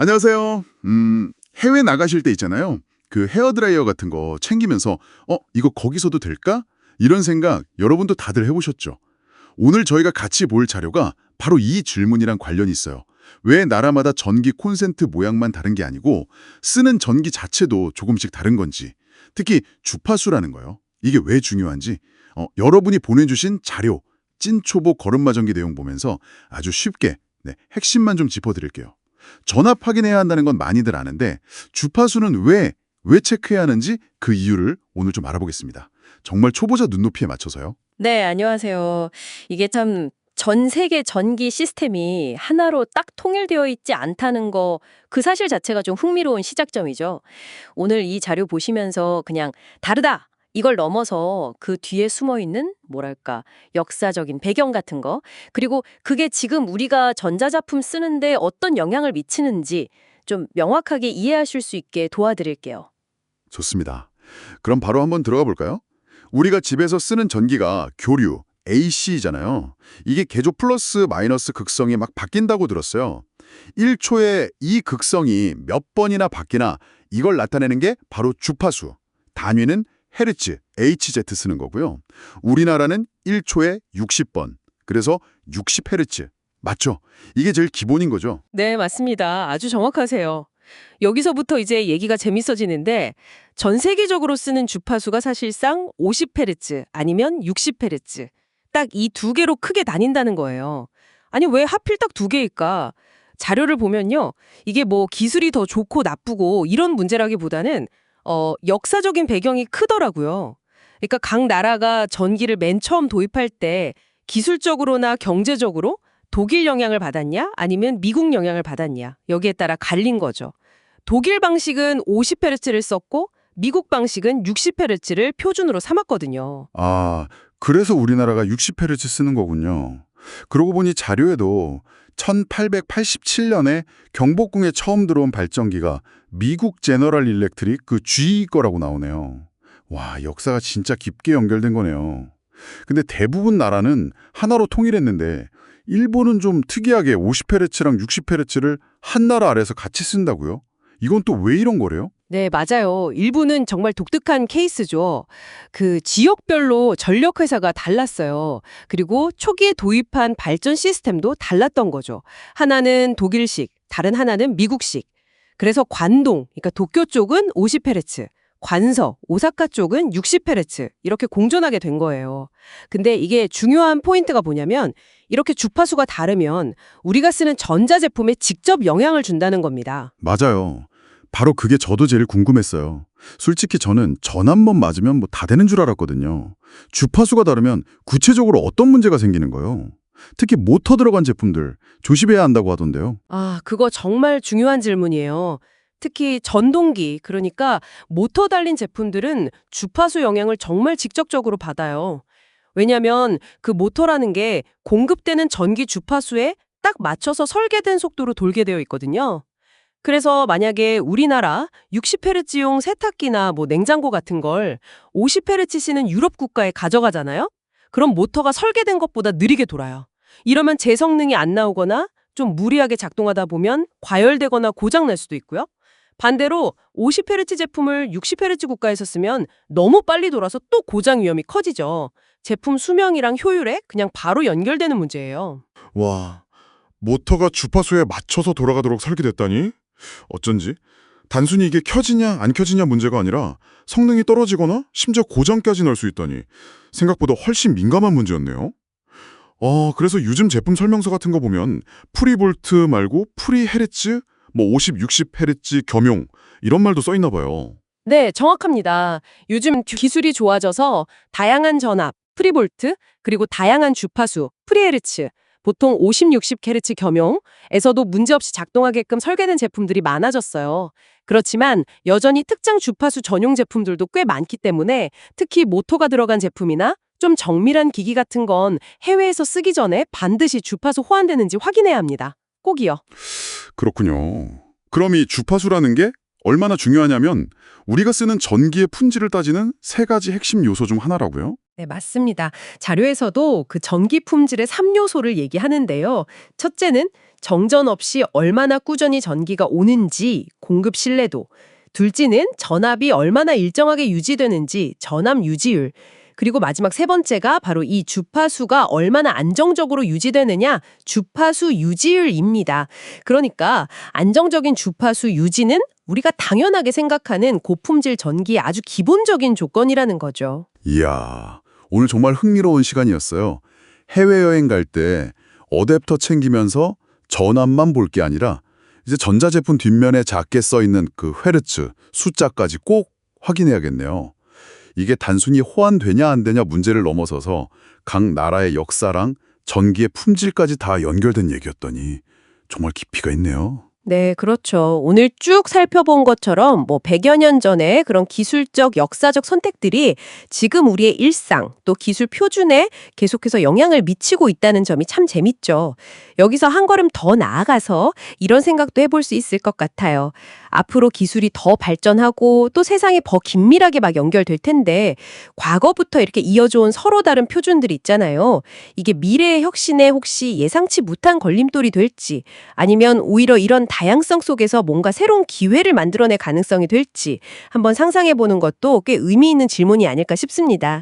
안녕하세요. 음, 해외 나가실 때 있잖아요. 그 헤어드라이어 같은 거 챙기면서 어, 이거 거기서도 될까? 이런 생각 여러분도 다들 해보셨죠? 오늘 저희가 같이 볼 자료가 바로 이 질문이랑 관련이 있어요. 왜 나라마다 전기 콘센트 모양만 다른 게 아니고 쓰는 전기 자체도 조금씩 다른 건지 특히 주파수라는 거요. 이게 왜 중요한지 어, 여러분이 보내주신 자료 찐초보 걸음마 전기 내용 보면서 아주 쉽게 네, 핵심만 좀 짚어드릴게요. 전압 확인해야 한다는 건 많이들 아는데 주파수는 왜, 왜 체크해야 하는지 그 이유를 오늘 좀 알아보겠습니다. 정말 초보자 눈높이에 맞춰서요. 네, 안녕하세요. 이게 참 전 세계 전기 시스템이 하나로 딱 통일되어 있지 않다는 거, 그 사실 자체가 좀 흥미로운 시작점이죠. 오늘 이 자료 보시면서 그냥 다르다! 이걸 넘어서 그 뒤에 숨어 있는 뭐랄까 역사적인 배경 같은 거 그리고 그게 지금 우리가 전자제품 쓰는데 어떤 영향을 미치는지 좀 명확하게 이해하실 수 있게 도와드릴게요. 좋습니다. 그럼 바로 한번 들어가 볼까요? 우리가 집에서 쓰는 전기가 교류, AC잖아요. 이게 개조 플러스 마이너스 극성이 막 바뀐다고 들었어요. 1초에 이 극성이 몇 번이나 바뀌나 이걸 나타내는 게 바로 주파수. 단위는 헤르츠, HZ 쓰는 거고요. 우리나라는 1초에 60번. 그래서 60헤르츠. 맞죠? 이게 제일 기본인 거죠. 네, 맞습니다. 아주 정확하세요. 여기서부터 이제 얘기가 재밌어지는데 전 세계적으로 쓰는 주파수가 사실상 50헤르츠 아니면 60헤르츠. 딱 이 두 개로 크게 나뉜다는 거예요. 아니 왜 하필 딱 두 개일까? 자료를 보면요. 이게 뭐 기술이 더 좋고 나쁘고 이런 문제라기보다는 어, 역사적인 배경이 크더라고요. 그러니까 각 나라가 전기를 맨 처음 도입할 때 기술적으로나 경제적으로 독일 영향을 받았냐 아니면 미국 영향을 받았냐 여기에 따라 갈린 거죠. 독일 방식은 50헤르츠를 썼고 미국 방식은 60헤르츠를 표준으로 삼았거든요. 아, 그래서 우리나라가 60헤르츠 쓰는 거군요. 그러고 보니 자료에도 1887년에 경복궁에 처음 들어온 발전기가 미국 제너럴 일렉트릭 그 GE 거라고 나오네요. 와, 역사가 진짜 깊게 연결된 거네요. 근데 대부분 나라는 하나로 통일했는데 일본은 좀 특이하게 50헤르츠랑 60헤르츠를 한 나라 아래에서 같이 쓴다고요? 이건 또 왜 이런 거래요? 네, 맞아요. 일부는 정말 독특한 케이스죠. 그 지역별로 전력 회사가 달랐어요. 그리고 초기에 도입한 발전 시스템도 달랐던 거죠. 하나는 독일식, 다른 하나는 미국식. 그래서 관동, 그러니까 도쿄 쪽은 50헤르츠, 관서, 오사카 쪽은 60헤르츠 이렇게 공존하게 된 거예요. 근데 이게 중요한 포인트가 뭐냐면 이렇게 주파수가 다르면 우리가 쓰는 전자제품에 직접 영향을 준다는 겁니다. 맞아요. 바로 그게 저도 제일 궁금했어요. 솔직히 저는 전 한 번 맞으면 뭐 다 되는 줄 알았거든요. 주파수가 다르면 구체적으로 어떤 문제가 생기는 거예요? 특히 모터 들어간 제품들 조심해야 한다고 하던데요. 아, 그거 정말 중요한 질문이에요. 특히 전동기, 그러니까 모터 달린 제품들은 주파수 영향을 정말 직접적으로 받아요. 왜냐면 그 모터라는 게 공급되는 전기 주파수에 딱 맞춰서 설계된 속도로 돌게 되어 있거든요. 그래서 만약에 우리나라 60헤르츠용 세탁기나 뭐 냉장고 같은 걸 50헤르츠 쓰는 유럽 국가에 가져가잖아요? 그럼 모터가 설계된 것보다 느리게 돌아요. 이러면 제 성능이 안 나오거나 좀 무리하게 작동하다 보면 과열되거나 고장날 수도 있고요. 반대로 50헤르츠 제품을 60헤르츠 국가에서 쓰면 너무 빨리 돌아서 또 고장 위험이 커지죠. 제품 수명이랑 효율에 그냥 바로 연결되는 문제예요. 와, 모터가 주파수에 맞춰서 돌아가도록 설계됐다니? 어쩐지 단순히 이게 켜지냐 안 켜지냐 문제가 아니라 성능이 떨어지거나 심지어 고장까지 날 수 있다니 생각보다 훨씬 민감한 문제였네요. 어, 그래서 요즘 제품 설명서 같은 거 보면 프리볼트 말고 프리헤르츠, 뭐 50, 60헤르츠 겸용 이런 말도 써 있나 봐요. 네, 정확합니다. 요즘 기술이 좋아져서 다양한 전압, 프리볼트, 그리고 다양한 주파수, 프리헤르츠, 보통 50, 60Hz 겸용에서도 문제없이 작동하게끔 설계된 제품들이 많아졌어요. 그렇지만 여전히 특정 주파수 전용 제품들도 꽤 많기 때문에 특히 모터가 들어간 제품이나 좀 정밀한 기기 같은 건 해외에서 쓰기 전에 반드시 주파수 호환되는지 확인해야 합니다. 꼭이요. 그렇군요. 그럼 이 주파수라는 게 얼마나 중요하냐면 우리가 쓰는 전기의 품질을 따지는 세 가지 핵심 요소 중 하나라고요? 네, 맞습니다. 자료에서도 그 전기 품질의 3요소를 얘기하는데요. 첫째는 정전 없이 얼마나 꾸준히 전기가 오는지 공급 신뢰도. 둘째는 전압이 얼마나 일정하게 유지되는지 전압 유지율. 그리고 마지막 세 번째가 바로 이 주파수가 얼마나 안정적으로 유지되느냐 주파수 유지율입니다. 그러니까 안정적인 주파수 유지는 우리가 당연하게 생각하는 고품질 전기의 아주 기본적인 조건이라는 거죠. 이야, 오늘 정말 흥미로운 시간이었어요. 해외여행 갈 때 어댑터 챙기면서 전압만 볼 게 아니라 이제 전자제품 뒷면에 작게 써 있는 그 헤르츠 숫자까지 꼭 확인해야겠네요. 이게 단순히 호환되냐 안 되냐 문제를 넘어서서 각 나라의 역사랑 전기의 품질까지 다 연결된 얘기였더니 정말 깊이가 있네요. 네, 그렇죠. 오늘 쭉 살펴본 것처럼 뭐 100여 년 전에 그런 기술적, 역사적 선택들이 지금 우리의 일상 또 기술 표준에 계속해서 영향을 미치고 있다는 점이 참 재밌죠. 여기서 한 걸음 더 나아가서 이런 생각도 해볼 수 있을 것 같아요. 앞으로 기술이 더 발전하고 또 세상이 더 긴밀하게 막 연결될 텐데 과거부터 이렇게 이어져 온 서로 다른 표준들이 있잖아요. 이게 미래의 혁신에 혹시 예상치 못한 걸림돌이 될지 아니면 오히려 이런 다양성 속에서 뭔가 새로운 기회를 만들어낼 가능성이 될지 한번 상상해 보는 것도 꽤 의미 있는 질문이 아닐까 싶습니다.